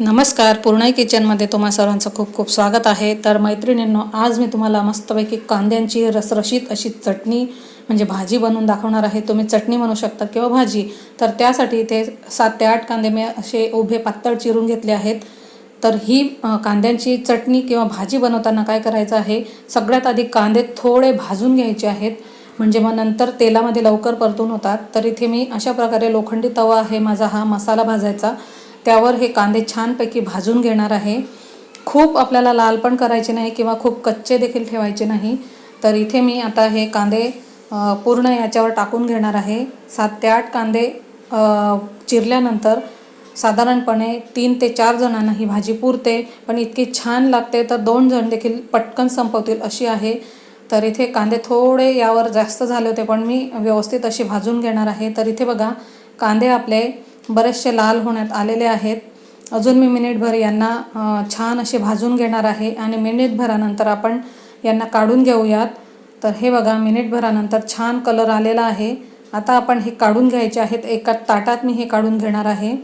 नमस्कार पूर्णय किचनमध्ये तुम्हा सर्वांचं खूप खूप स्वागत आहे. तर मैत्रिणींनो आज मी तुम्हाला मस्तपैकी कांद्यांची रसरशीत अशी चटणी म्हणजे भाजी बनवून दाखवणार आहे. तुम्ही चटणी म्हणू शकता किंवा भाजी. तर त्यासाठी इथे सात ते आठ कांदे मी असे उभे पातळ चिरून घेतले आहेत. तर ही कांद्यांची चटणी किंवा भाजी बनवताना काय करायचं आहे? सगळ्यात आधी कांदे थोडे भाजून घ्यायचे आहेत. म्हणजे मग नंतर तेलामध्ये लवकर परतून होतात. तर इथे मी अशा प्रकारे लोखंडी तवा आहे माझा हा मसाला भाजायचा. त्यावर हे कांदे छानपैकी भाजून घेणार आहे. खूप आपल्याला लाल पण करायचे नाही किंवा खूप कच्चे देखील ठेवायचे नाही. तर इथे मी आता हे कांदे पूर्ण याच्यावर टाकून घेणार आहे. सात ते आठ कांदे चिरल्यानंतर साधारणपणे तीन ते चार जणांना ही भाजी पुरते. पण इतकी छान लागते तर दोन जण देखील पटकन संपवतील अशी आहे. तर इथे कांदे थोडे यावर जास्त झाले होते पण मी व्यवस्थित अशी भाजून घेणार आहे. तर इथे बघा कांदे आपले बरेचसे लाल होण्यात आलेले आहेत. अजून मी मिनिटभर यांना छान असे भाजून घेणार आहे आणि मिनिटभरानंतर आपण यांना काढून घेऊयात. तर हे बघा मिनिटभरानंतर छान कलर आलेला आहे. आता आपण हे काढून घ्यायचे आहेत. एका ताटात मी हे काढून घेणार आहे.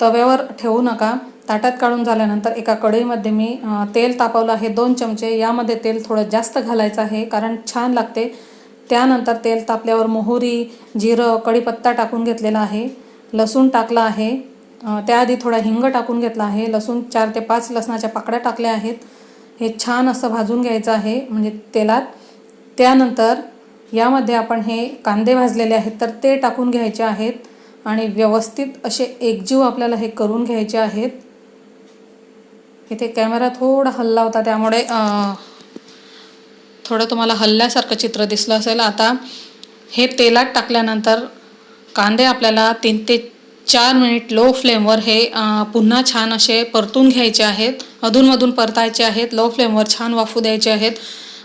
तव्यावर ठेवू नका. ताटात काढून झाल्यानंतर एका कढईमध्ये मी तेल तापवलं आहे दोन चमचे. यामध्ये तेल थोडं जास्त घालायचं आहे कारण छान लागते. त्यानंतर तेल तापल्यावर मोहरी जिरं कढीपत्ता टाकून घेतलेला आहे. लसूण टाकला आहे. त्याआधी थोडा हिंग टाकून घेतला आहे. लसूण चार ते पाच लसणाच्या पाकळ्या टाकल्या आहेत. हे छान असं भाजून घ्यायचं आहे म्हणजे तेलात. त्यानंतर यामध्ये आपण हे कांदे भाजलेले आहेत तर ते टाकून घ्यायचे आहेत आणि व्यवस्थित असे एकजीव आपल्याला हे करून घ्यायचे आहेत. इथे कॅमेरा थोडा हल्ला होता त्यामुळे थोडं तुम्हाला हल्ल्यासारखं चित्र दिसलं असेल. आता हे तेलात टाकल्यानंतर कांदे आपल्याला तीन ते चार मिनिट लो फ्लेमवर हे पुन्हा छान असे परतून घ्यायचे आहेत. अधूनमधून परतायचे आहेत. लो फ्लेमवर छान वाफू द्यायचे आहेत.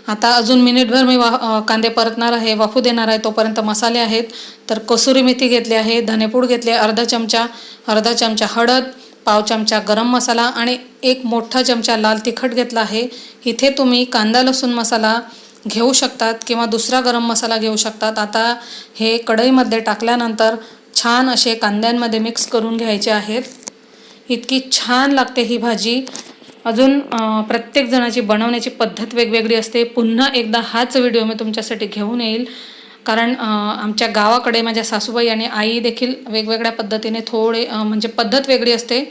आता अजून मिनिटभर मी वा कांदे परतणार आहे वाफू देणार आहे तोपर्यंत मसाले आहेत. तर कसुरी मेथी घेतली आहे धनेपूड घेतली आहे अर्धा चमचा अर्धा चमचा हळद पाव चमचा गरम मसाला आणि एक मोठा चमचा लाल तिखट घेतला आहे. इथे तुम्ही कांदा लसूण मसाला घेऊ शकतात किंवा दुसरा गरम मसाला घेऊ शकतात. आता हे कढईमध्ये टाकल्यानंतर छान असे कांद्यांमध्ये मिक्स करून घ्यायचे आहेत. इतकी छान लागते ही भाजी. अजून प्रत्येक जणाची बनवण्याची पद्धत वेगवेगळी असते. पुन्हा एकदा हाच व्हिडिओ मी तुमच्यासाठी घेऊन येईल. कारण आमच्या गावाकडे माझ्या सासूबाई आणि आई देखील वेगवेगळ्या पद्धतीने थोडे म्हणजे पद्धत वेगळी असते.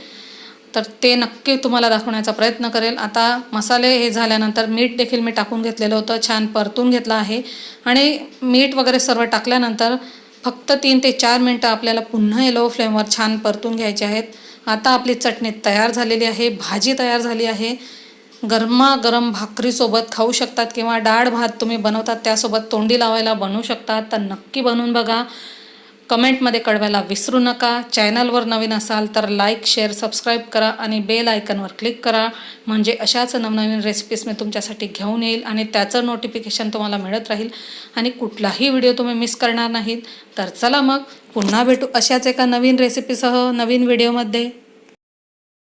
तर ते नक्की तुम्हाला दाखवण्याचा प्रयत्न करेल. आता मसाले हे झाल्यानंतर मीठ देखील मी टाकून घेतलेलं होतं. छान परतून घेतलं आहे. आणि मीठ वगैरे सर्व टाकल्यानंतर फक्त तीन ते चार मिनटं आपल्याला पुन्हा लो फ्लेमवर छान परतून घ्यायचे आहेत. आता आपली चटणी तयार झालेली आहे. भाजी तयार झाली आहे. गरमागरम भाकरीसोबत खाऊ शकतात किंवा डाळ भात तुम्ही बनवतात त्यासोबत तोंडी लावायला बनवू शकतात. तर नक्की बनवून बघा. कमेंटमध्ये कळवायला विसरू नका. चॅनलवर नवीन असाल तर लाईक शेअर सबस्क्राईब करा आणि बेल आयकनवर क्लिक करा. म्हणजे अशाच नवनवीन रेसिपीज मी तुमच्यासाठी घेऊन येईल आणि त्याचं नोटिफिकेशन तुम्हाला मिळत राहील. आणि कुठलाही व्हिडिओ तुम्ही मिस करणार नाहीत. तर चला मग पुन्हा भेटू अशाच एका नवीन रेसिपीसह नवीन व्हिडिओमध्ये